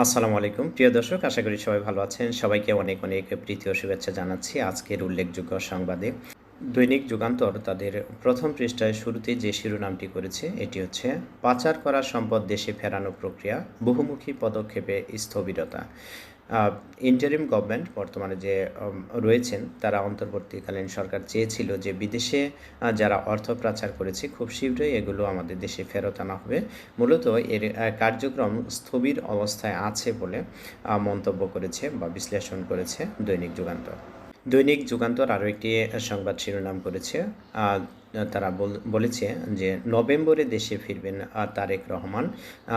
আসসালামু আলাইকুম। প্রিয় দর্শক, আশা করি সবাই ভালো আছেন। সবাইকে অনেক অনেক প্রীতি ও শুভেচ্ছা জানাচ্ছি আজকের উল্লেখযোগ্য সংবাদে। দৈনিক যুগান্তর তাদের প্রথম পৃষ্ঠায় শুরুতে যে শিরোনামটি করেছে, এটি হচ্ছে, পাচার করা সম্পদ দেশে ফেরানো প্রক্রিয়া, বহুমুখী পদক্ষেপে স্থবিরতা। ইন্টারিম গভর্নমেন্ট বর্তমানে যে রয়েছেন, তারা অন্তর্বর্তীকালীন সরকার চেয়েছিল যে বিদেশে যারা অর্থ পাচার করেছে, খুব শীঘ্রই এগুলো আমাদের দেশে ফেরত আনা হবে। মূলত এর কার্যক্রম স্থবির অবস্থায় আছে বলে মন্তব্য করেছে বা বিশ্লেষণ করেছে দৈনিক যুগান্তর। দৈনিক যুগান্তর আরও একটি সংবাদ শিরোনাম করেছে। তারা বল- বলেছে যে নভেম্বরে দেশে ফিরবেন তারেক রহমান।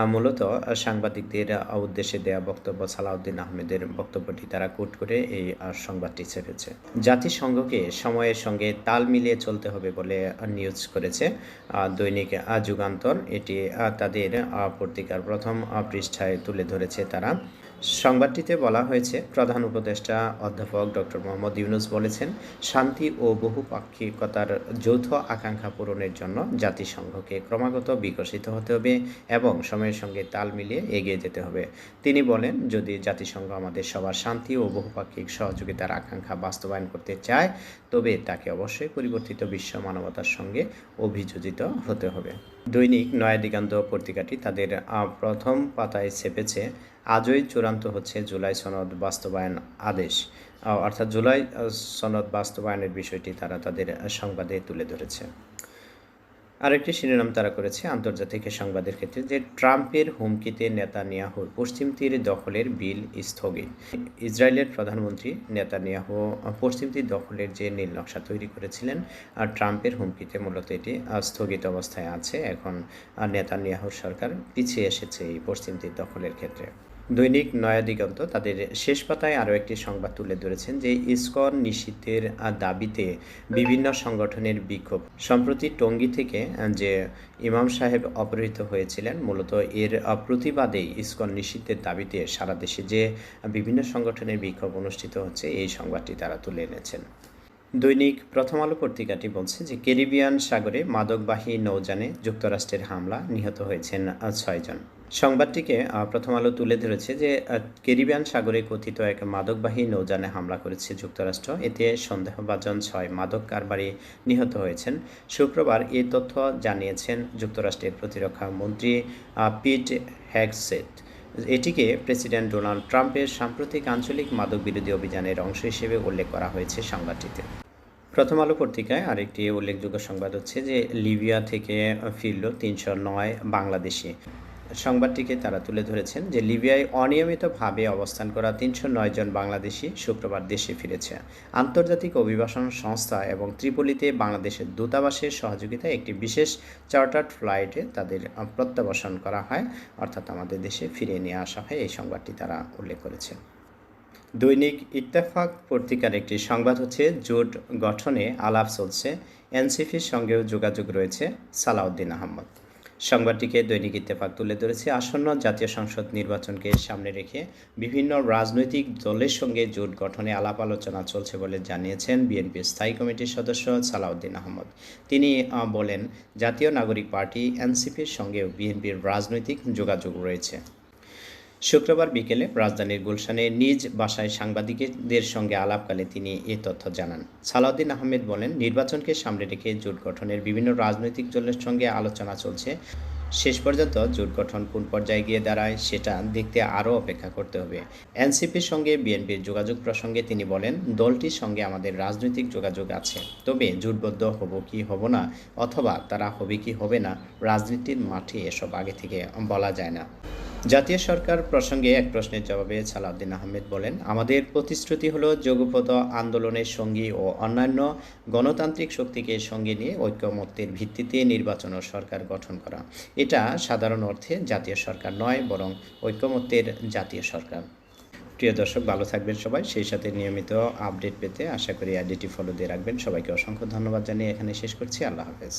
মূলত সাংবাদিকদের উদ্দেশ্যে দেয়া বক্তব্য সালাউদ্দিন আহমেদের বক্তব্যটি তারা কোট করে এই সংবাদটি ছেড়েছে জাতিসংঘকে সময়ের সঙ্গে তাল মিলিয়ে চলতে হবে বলে নিউজ করেছে। দৈনিক যুগান্তর। এটি তাদের পত্রিকার প্রথম পৃষ্ঠায় তুলে ধরেছে তারা। সংবাদটিতে বলা হয়েছে, প্রধান উপদেষ্টা অধ্যাপক ডক্টর মোহাম্মদ ইউনুস বলেছেন, শান্তি ও বহুপাক্ষিকতার যৌথ আকাঙ্ক্ষা পূরণের জন্য জাতিসংঘকে ক্রমাগত বিকশিত হতে হবে এবং সময়ের সঙ্গে তাল মিলিয়ে এগিয়ে যেতে হবে। তিনি বলেন, যদি জাতিসংঘ আমাদের সবার শান্তি ও বহুপাক্ষিক সহযোগিতার আকাঙ্ক্ষা বাস্তবায়ন করতে চায়, তবে তাকে অবশ্যই পরিবর্তিত বিশ্ব মানবতার সঙ্গে অভিযোজিত হতে হবে। দৈনিক নয়া দিগান্ত পত্রিকাটি তাদের প্রথম পাতায় ছেপেছে, আজই চূড়ান্ত হচ্ছে জুলাই সনদ বাস্তবায়ন আদেশ। অর্থাৎ জুলাই সনদ বাস্তবায়নের বিষয়টি তারা তাদের সংবাদে তুলে ধরেছে। আরেকটি শিরোনাম তারা করেছে আন্তর্জাতিক সংবাদের ক্ষেত্রে যে ট্রাম্পের হুমকিতে নেতানিয়াহুর পশ্চিম তীর দখলের বিল স্থগিত। ইসরায়েলের প্রধানমন্ত্রী নেতানিয়াহু পশ্চিম তীর দখলের যে নীল নকশা তৈরি করেছিলেন, আর ট্রাম্পের হুমকিতে মূলত এটি স্থগিত অবস্থায় আছে। এখন নেতানিয়াহুর সরকার পিছিয়ে এসেছে এই পশ্চিম তীর দখলের ক্ষেত্রে। দৈনিক নয়া দিগন্ত তাদের শেষ পাতায় আরও একটি সংবাদ তুলে ধরেছেন যে ইসকন নিষিদ্ধের দাবিতে বিভিন্ন সংগঠনের বিক্ষোভ। সম্প্রতি টঙ্গী থেকে যে ইমাম সাহেব অপহৃত হয়েছিলেন মূলত এর আহ, প্রতিবাদেই ইসকন নিষিদ্ধের দাবিতে সারা দেশে যে বিভিন্ন সংগঠনের বিক্ষোভ অনুষ্ঠিত হচ্ছে এই সংবাদটি তারা তুলে এনেছেন। দৈনিক প্রথম আলো পত্রিকাটি বলছে যে ক্যারিবিয়ান সাগরে মাদকবাহী নৌযানে যুক্তরাষ্ট্রের হামলা নিহত হয়েছেন ছয়জন সংবাদটিকে প্রথম আলো তুলে ধরেছে যে ক্যারিবিয়ান সাগরে কথিত এক মাদকবাহী নৌযানে হামলা করেছে যুক্তরাষ্ট্র। এতে সন্দেহভাজন ছয় মাদক কারবারি নিহত হয়েছেন। শুক্রবার এই তথ্য জানিয়েছেন যুক্তরাষ্ট্রের প্রতিরক্ষা মন্ত্রী পিট হ্যাগসেট। এটিকে প্রেসিডেন্ট ডোনাল্ড ট্রাম্পের সাম্প্রতিক আঞ্চলিক মাদক বিরোধী অভিযানের অংশ হিসেবে উল্লেখ করা হয়েছে সংবাদটিতে। প্রথম আলো পত্রিকায় আরেকটি উল্লেখযোগ্য সংবাদ হচ্ছে যে, লিবিয়া থেকে ফিরল তিনশো নয় বাংলাদেশি। সংবাদটিকে তারা তুলে ধরেছেন যে লিবিয়ায় অনিয়মিতভাবে অবস্থান করা তিনশো নয় জন বাংলাদেশি শুক্রবার দেশে ফিরেছে। আন্তর্জাতিক অভিবাসন সংস্থা এবং ত্রিপলিতে বাংলাদেশের দূতাবাসের সহযোগিতায় একটি বিশেষ চার্টার্ড ফ্লাইটে তাদের প্রত্যাবাসন করা হয়। অর্থাৎ আমাদের দেশে ফিরিয়ে নিয়ে আসা হয় এই সংবাদটি তারা উল্লেখ করেছে দৈনিক ইত্তেফাক পত্রিকার একটি সংবাদ হচ্ছে, জোট গঠনে আলাপ চলছে। এনসিপির সঙ্গেও যোগাযোগ রয়েছে সালাউদ্দিন আহমদ। সংবাদটিকে দৈনিক ইত্তেফাক তুলে ধরেছে, আসন্ন জাতীয় সংসদ নির্বাচনকে সামনে রেখে বিভিন্ন রাজনৈতিক দলের সঙ্গে জোট গঠনে আলাপ আলোচনা চলছে বলে জানিয়েছেন বিএনপির স্থায়ী কমিটির সদস্য সালাউদ্দিন আহমদ। তিনি বলেন, জাতীয় নাগরিক পার্টি, এনসিপির সঙ্গেও বিএনপির রাজনৈতিক যোগাযোগ রয়েছে। শুক্রবার বিকেলে রাজধানীর গুলশানে নিজ বাসায় সাংবাদিকদের সঙ্গে আলাপকালে তিনি এ তথ্য জানান। সালাউদ্দিন আহমেদ বলেন, নির্বাচনকে সামনে রেখে জোট গঠনের বিভিন্ন রাজনৈতিক দলের সঙ্গে আলোচনা চলছে। শেষ পর্যন্ত জোট গঠন কোন পর্যায়ে গিয়ে দাঁড়ায় সেটা দেখতে আরও অপেক্ষা করতে হবে। এনসিপির সঙ্গে বিএনপির যোগাযোগ প্রসঙ্গে তিনি বলেন, দলটির সঙ্গে আমাদের রাজনৈতিক যোগাযোগ আছে। তবে জোটবদ্ধ হব কি হব না, অথবা তারা হবে কি হবে না, রাজনীতির মাঠে এসব আগে থেকে বলা যায় না। জাতীয় সরকার প্রসঙ্গে এক প্রশ্নের জবাবে সালাউদ্দিন আহমেদ বলেন, আমাদের প্রতিশ্রুতি হলো যোগপথ আন্দোলনের সঙ্গী ও অন্যান্য গণতান্ত্রিক শক্তিকে সঙ্গে নিয়ে ঐক্যমত্যের ভিত্তিতে নির্বাচন ও সরকার গঠন করা। এটা সাধারণ অর্থে জাতীয় সরকার নয়, বরং ঐক্যমত্যের জাতীয় সরকার। প্রিয় দর্শক, ভালো থাকবেন সবাই। সেই সাথে নিয়মিত আপডেট পেতে আশা করি আইডিটি ফলো দিয়ে রাখবেন। সবাইকে অসংখ্য ধন্যবাদ জানিয়ে এখানে শেষ করছি। আল্লাহ হাফেজ।